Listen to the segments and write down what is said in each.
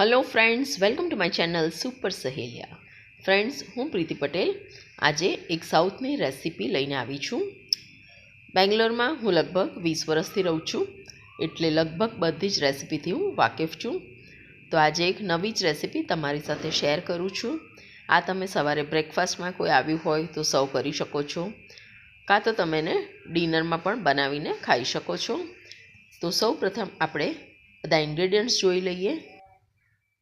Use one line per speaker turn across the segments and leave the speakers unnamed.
Hello friends welcome to my channel super Saheliya friends હું પ્રીતિ પટેલ આજે એક સાઉથની રેસિપી લઈને આવી છું. બેંગ્લોરમાં હું લગભગ વીસ વર્ષથી રહું છું. એટલે લગભગ બધી જ રેસિપીથી હું વાકેફ છું. તો આજે એક નવી જ રેસિપી તમારી સાથે શેર કરું છું. આ તમે સવારે બ્રેકફાસ્ટમાં કોઈ આવ્યું હોય તો સર્વ કરી શકો છો. કાં તો તમે એને ડિનરમાં પણ બનાવીને ખાઈ શકો છો. તો સૌ પ્રથમ આપણે બધા ઇન્ગ્રેડિયન્ટ્સ જોઈ લઈએ.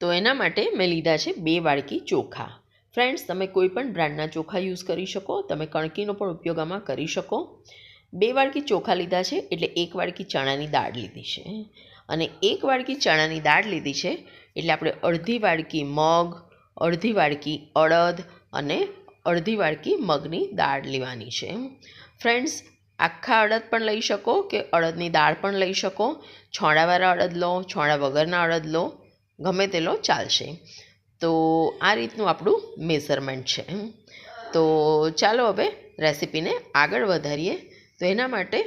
તો એના માટે મેં લીધા છે બે વાડકી ચોખા. ફ્રેન્ડ્સ તમે કોઈ પણ બ્રાન્ડના ચોખા યુઝ કરી શકો, તમે કણકીનો પણ ઉપયોગ આમાં કરી શકો. બે વાડકી ચોખા લીધા છે, એટલે એક વાડકી ચણાની દાળ લીધી છે. અને એક વાડકી ચણાની દાળ લીધી છે, એટલે આપણે અડધી વાડકી મગ, અડધી વાડકી અડદ અને અડધી વાડકી મગની દાળ લેવાની છે. ફ્રેન્ડ્સ આખા અડદ પણ લઈ શકો કે અડદની દાળ પણ લઈ શકો. છોડાવાળા અડદ લો છોડા વગરના અડદ લો. ગમે તેલો ચાલશે. તો આ રીતનું આપણું મેઝરમેન્ટ છે. તો ચાલો હવે રેસિપીને આગળ વધારીએ. તો એના માટે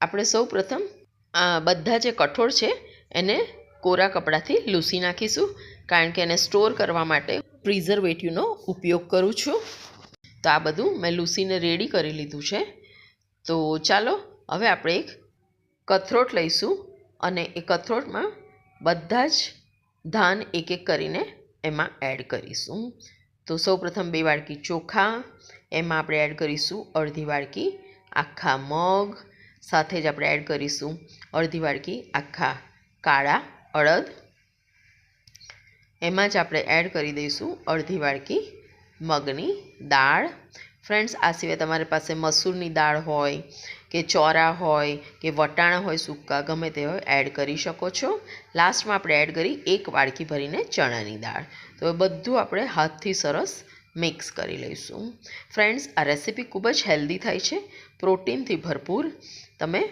આપણે સૌ પ્રથમ બધા જે કઠોળ છે, એને કોરા કપડાથી લૂસી નાખીશું. કારણ કે એને સ્ટોર કરવા માટે પ્રિઝર્વેટિવનો ઉપયોગ કરું છું. તો આ બધું મેં લૂસીને રેડી કરી લીધું છે. તો ચાલો, હવે આપણે એક કથરોટ લઈશું. અને એ કથરોટમાં બધા જ ધાન એક એક કરીને એમાં એડ કરીશું. તો સૌપ્રથમ બે વાડકી ચોખા, એમાં આપણે એડ કરીશું અડધી વાડકી આખા મગ, સાથે જ આપણે એડ કરીશું અડધી વાડકી આખા કાળા અડદ. એમાં જ આપણે એડ કરી દઈશું અડધી વાડકી મગની દાળ. ફ્રેન્ડ્સ આ સિવાય તમારી પાસે મસૂરની દાળ હોય કે ચોરા હોય, કે વટાણા હોય, સૂકા ગમે તે હોય એડ કરી શકો છો. લાસ્ટમાં આપણે એડ કરી એક વાડકી ભરીને ચણાની દાળ. તો એ બધું આપણે હાથથી સરસ મિક્સ કરી લઈશું. ફ્રેન્ડ્સ આ રેસીપી ખૂબ જ હેલ્ધી થાય છે. પ્રોટીનથી ભરપૂર. તમે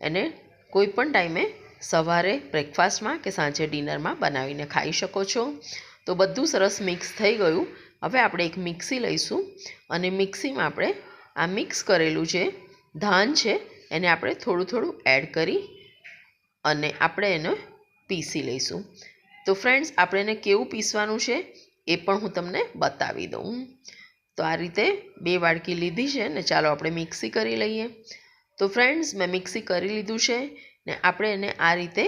એને કોઈ પણ ટાઈમે સવારે બ્રેકફાસ્ટમાં કે સાંજે ડિનરમાં બનાવીને ખાઈ શકો છો. તો બધું સરસ મિક્સ થઈ ગયું. હવે આપણે એક મિક્સી લઈશું. અને મિક્સીમાં આપણે આ મિક્સ કરેલું જે ધાન છે, એને આપણે થોડું થોડું એડ કરી અને આપણે એને પીસી લઈશું. તો ફ્રેન્ડ્સ આપણે એને કેવું પીસવાનું છે, એ પણ હું તમને બતાવી દઉં. તો આ રીતે બે વાડકી લીધી છે ને ચાલો આપણે મિક્સી કરી લઈએ. તો ફ્રેન્ડ્સ મેં મિક્સી કરી લીધું છે ને આપણે એને આ રીતે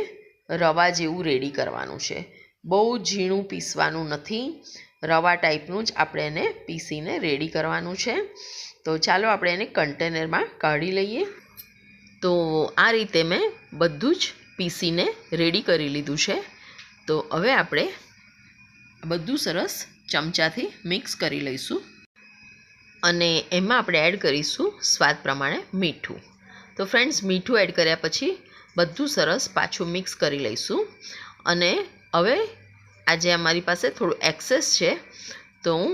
રવા જેવું રેડી કરવાનું છે. બહુ ઝીણું પીસવાનું નથી. રવા ટાઈપનું જ આપણે એને પીસીને રેડી કરવાનું છે. તો ચાલો આપણે એને કન્ટેનરમાં કાઢી લઈએ. તો આ રીતે મેં બધું જ પીસીને રેડી કરી લીધું છે. તો હવે આપણે બધું સરસ ચમચાથી મિક્સ કરી લઈશું. અને એમાં આપણે એડ કરીશું સ્વાદ પ્રમાણે મીઠું. તો ફ્રેન્ડ્સ, મીઠું એડ કર્યા પછી બધું સરસ પાછું મિક્સ કરી લઈશું. અને હવે આજે અમારી પાસે થોડું એક્સેસ છે, તો હું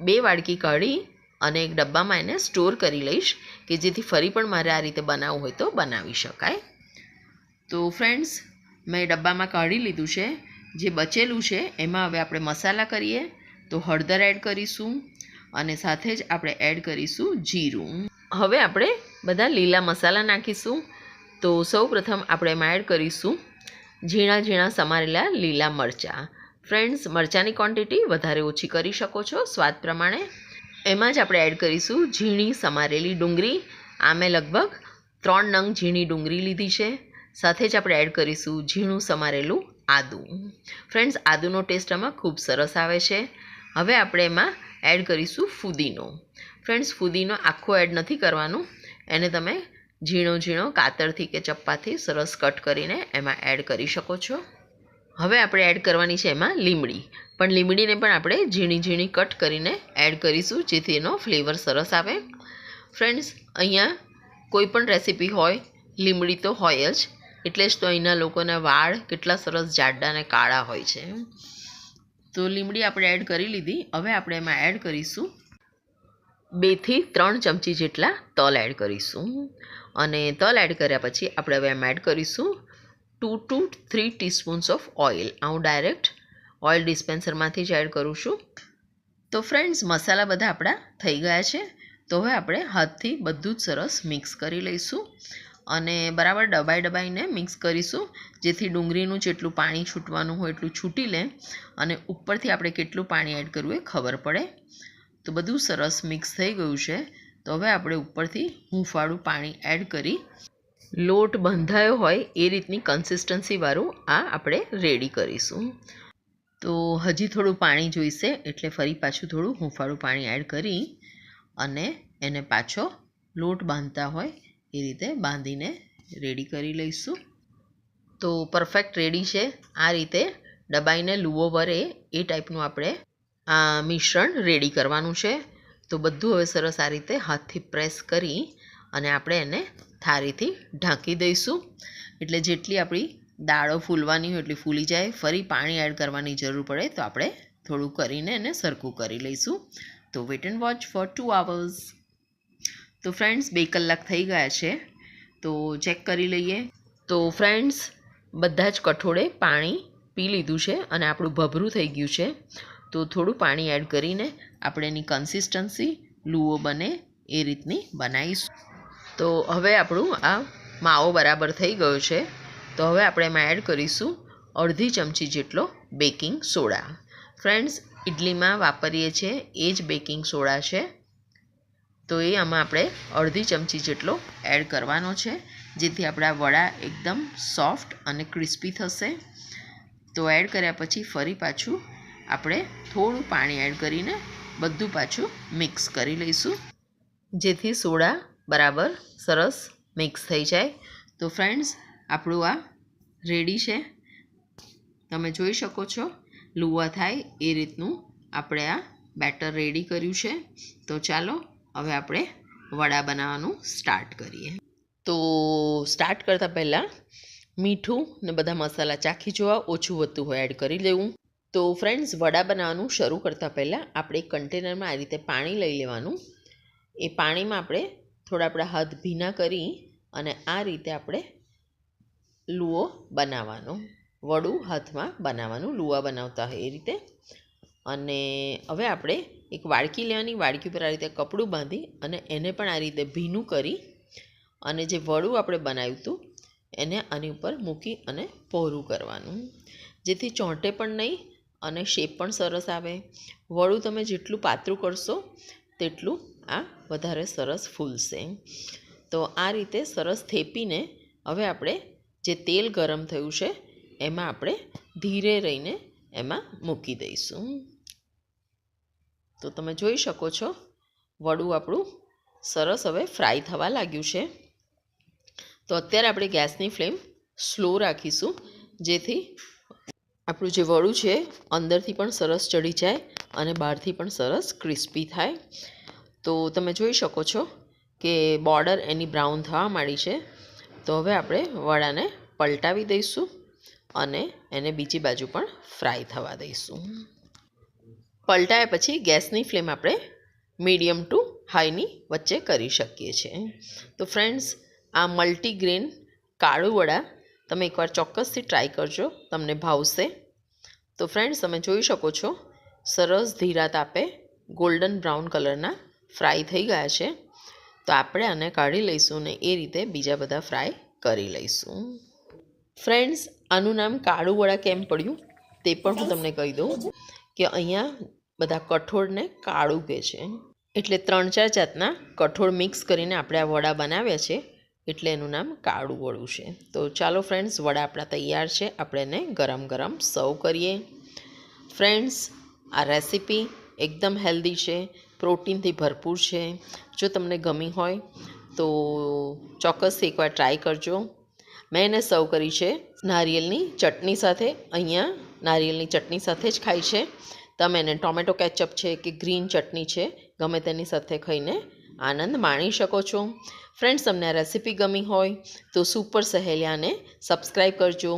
બે વાડકી કાઢી અને એક ડબ્બામાં એને સ્ટોર કરી લઈશ કે જેથી ફરી પણ મારે આ રીતે બનાવવું હોય તો બનાવી શકાય. તો ફ્રેન્ડ્સ મેં ડબ્બામાં કાઢી લીધું છે, જે બચેલું છે, એમાં હવે આપણે મસાલા કરીએ, તો હળદર એડ કરીશું અને સાથે જ આપણે એડ કરીશું જીરું. હવે આપણે બધા લીલા મસાલા નાખીશું, તો સૌ પ્રથમ આપણે એમાં એડ કરીશું ઝીણા ઝીણા સમારેલા લીલા મરચાં. ફ્રેન્ડ્સ મરચાંની ક્વોન્ટિટી વધારે ઓછી કરી શકો છો. સ્વાદ પ્રમાણે એમાં જ આપણે એડ કરીશું ઝીણી સમારેલી ડુંગળી. આ મેં લગભગ ત્રણ નંગ ઝીણી ડુંગળી લીધી છે. સાથે જ આપણે એડ કરીશું ઝીણું સમારેલું આદું. ફ્રેન્ડ્સ આદુનો ટેસ્ટ આમાં ખૂબ સરસ આવે છે. હવે આપણે એમાં એડ કરીશું ફુદીનો. ફ્રેન્ડ્સ ફુદીનો આખો એડ નથી કરવાનું. એને તમે ઝીણો ઝીણો કાતરથી કે ચપ્પાથી સરસ કટ કરીને એમાં એડ કરી શકો છો. હવે આપણે એડ કરવાની છે એમાં લીમડી. પણ લીમડીને પણ આપણે ઝીણી ઝીણી કટ કરીને એડ કરીશું જેથી એનો ફ્લેવર સરસ આવે. ફ્રેન્ડ્સ અહીંયા કોઈ પણ રેસીપી હોય, લીમડી તો હોય જ, એટલે જ તો અહીંના લોકોના વાળ કેટલા સરસ જાડા અને કાળા હોય છે. તો લીમડી આપણે એડ કરી લીધી. હવે આપણે એમાં એડ કરીશું બેથી ત્રણ ચમચી જેટલા તલ એડ કરીશું. અને તલ એડ કર્યા પછી આપણે હવે એમ એડ કરીશું two to three teaspoons of oil આ હું ડાયરેક્ટ ઓઇલ ડિસ્પેન્સરમાંથી જ એડ કરું છું. તો ફ્રેન્ડ્સ મસાલા બધા આપણા થઈ ગયા છે. તો હવે આપણે હાથથી બધું જ સરસ મિક્સ કરી લઈશું. અને બરાબર ડબાઈ ડબાઈને મિક્સ કરીશું, જેથી ડુંગળીનું જેટલું પાણી છૂટવાનું હોય એટલું છૂટી લે. અને ઉપરથી આપણે કેટલું પાણી એડ કરવું એ ખબર પડે. તો બધું સરસ મિક્સ થઈ ગયું છે. તો હવે આપણે ઉપરથી હૂંફાળું પાણી એડ કરી લોટ બંધાયો હોય એ રીતની કન્સિસ્ટન્સીવાળું આ આપણે રેડી કરીશું. તો હજી થોડું પાણી જોઈશે એટલે ફરી પાછું થોડું હૂંફાળું પાણી એડ કરી અને એને પાછો લોટ બાંધતા હોય એ રીતે બાંધીને રેડી કરી લઈશું. તો પરફેક્ટ રેડી છે. આ રીતે દબાઈને લૂવો વરે એ ટાઈપનું આપણે આ મિશ્રણ રેડી કરવાનું છે. તો બધું હવે સરસ આ રીતે હાથથી પ્રેસ કરી અને આપણે એને થાળીથી ઢાંકી દઈશું. એટલે જેટલી આપણી દાળો ફૂલવાની હોય એટલી ફૂલી જાય. ફરી પાણી એડ કરવાની જરૂર પડે તો આપણે થોડું કરીને એને સરખું કરી લઈશું. તો wait and watch for two hours તો ફ્રેન્ડ્સ બે કલાક થઈ ગયા છે. તો ચેક કરી લઈએ. તો ફ્રેન્ડ્સ બધા જ કઠોળે પાણી પી લીધું છે અને આપણું ભભરું થઈ ગયું છે. તો થોડું પાણી એડ કરીને આપણે એની કન્સિસ્ટન્સી લૂવો બને એ રીતની બનાવીશું. તો હવે આપણું આ માવો બરાબર થઈ ગયો છે. તો હવે આપણે એમાં એડ કરીશું અડધી ચમચી જેટલો બેકિંગ સોડા. ફ્રેન્ડ્સ ઇડલીમાં વાપરીએ છીએ એ જ બેકિંગ સોડા છે. તો એ આમાં આપણે અડધી ચમચી જેટલો એડ કરવાનો છે. જેથી આપણા વડા એકદમ સોફ્ટ અને ક્રિસ્પી થશે. તો એડ કર્યા પછી ફરી પાછું આપણે થોડું પાણી એડ કરીને બધું પાછું મિક્સ કરી લઈશું. જેથી સોડા બરાબર સરસ મિક્સ થઈ જાય. તો ફ્રેન્ડ્સ આપણું આ રેડી છે. તમે જોઈ શકો છો, લુવા થાય એ રીતનું આપણે આ બેટર રેડી કર્યું છે. તો ચાલો, હવે આપણે વડા બનાવવાનું સ્ટાર્ટ કરીએ. તો સ્ટાર્ટ કરતાં પહેલાં મીઠું ને બધા મસાલા ચાખી જોવા ઓછું વધતું હોય એડ કરી લેવું. તો ફ્રેન્ડ્સ વડા બનાવવાનું શરૂ કરતાં પહેલાં આપણે કન્ટેનરમાં આ રીતે પાણી લઈ લેવાનું. એ પાણીમાં આપણે થોડા આપણા હાથ ભીના કરી અને આ રીતે આપણે લુઓ બનાવવાનો. વડું હાથમાં બનાવવાનું લુવા બનાવતા હોય એ રીતે. અને હવે આપણે એક વાડકી લેવાની, વાડકી ઉપર આ રીતે કપડું બાંધી અને એને પણ આ રીતે ભીનું કરી અને જે વડું આપણે બનાવ્યું હતું, એને આની ઉપર મૂકી અને પહોરું કરવાનું. જેથી ચોંટે પણ નહીં અને શેપ પણ સરસ આવે. વડું તમે જેટલું પાતળું કરશો, તેટલું આ વધારે સરસ ફૂલશે. તો આ રીતે સરસ થેપીને હવે આપણે જે તેલ ગરમ થયું છે, એમાં આપણે ધીરે રહીને એમાં મૂકી દઈશું. તો તમે જોઈ શકો છો, વડું આપણું સરસ હવે ફ્રાય થવા લાગ્યું છે. તો અત્યારે આપણે ગેસની ફ્લેમ સ્લો રાખીશું, જેથી આપણું જે વડું છે, અંદરથી પણ સરસ ચડી જાય અને બહારથી પણ સરસ ક્રિસ્પી થાય. તો તમે જોઈ શકો છો કે બોર્ડર એની બ્રાઉન થવા માંડી છે. તો હવે આપણે વડાને પલટાવી દઈશું અને એને બીજી બાજુ પણ ફ્રાય થવા દઈશું. પલટાયા પછી ગેસની ફ્લેમ આપણે મીડિયમ ટુ હાઈની વચ્ચે કરી શકીએ છીએ. તો ફ્રેન્ડ્સ, આ મલ્ટીગ્રેન કાળું વડા તમે એકવાર ચોક્કસથી ટ્રાય કરજો, તમને ભાવશે. તો ફ્રેન્ડ્સ તમે જોઈ શકો છો, સરસ ધીરા તાપે ગોલ્ડન બ્રાઉન કલરના ફ્રાય થઈ ગયા છે. તો આપણે આને કાઢી લઈશું ને એ રીતે બીજા બધા ફ્રાય કરી લઈશું. ફ્રેન્ડ્સ આનું નામ કાળું વડા કેમ પડ્યું? તે પણ હું તમને કહી દઉં કે અહીંયા બધા કઠોળને કાળું કહે છે. એટલે ત્રણ ચાર જાતના કઠોળ મિક્સ કરીને આપણે આ વડા બનાવ્યા છે. એટલે એનું નામ કાળું વડું છે. તો ચાલો ફ્રેન્ડ્સ વડા આપણા તૈયાર છે. આપણે એને ગરમ ગરમ સર્વ કરીએ. ફ્રેન્ડ્સ આ રેસીપી એકદમ હેલ્ધી છે પ્રોટીનથી ભરપૂર છે. જો તમને ગમી હોય તો ચોક્કસથી એકવાર ટ્રાય કરજો. મેં એને સર્વ કરી છે નારિયેલની ચટણી સાથે. અહીંયા નારિયેલની ચટણી સાથે જ ખાય છે. તમે એને ટોમેટો કેચઅપ છે કે ગ્રીન ચટણી છે, ગમે તેની સાથે ખાઈને આનંદ માણી શકો છો. ફ્રેન્ડ્સ તમને આ રેસીપી ગમી હોય તો સુપર સહેલિયાને સબસ્ક્રાઈબ કરજો,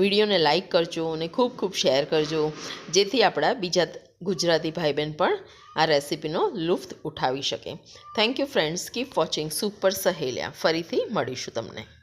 વિડીયોને લાઇક કરજો અને ખૂબ ખૂબ શેર કરજો. જેથી આપણા બીજા ગુજરાતી ભાઈ બહેન પણ આ રેસીપીનો લુફ્ત ઉઠાવી શકે. Thank you friends keep watching super Saheliya ફરીથી મળીશું તમને.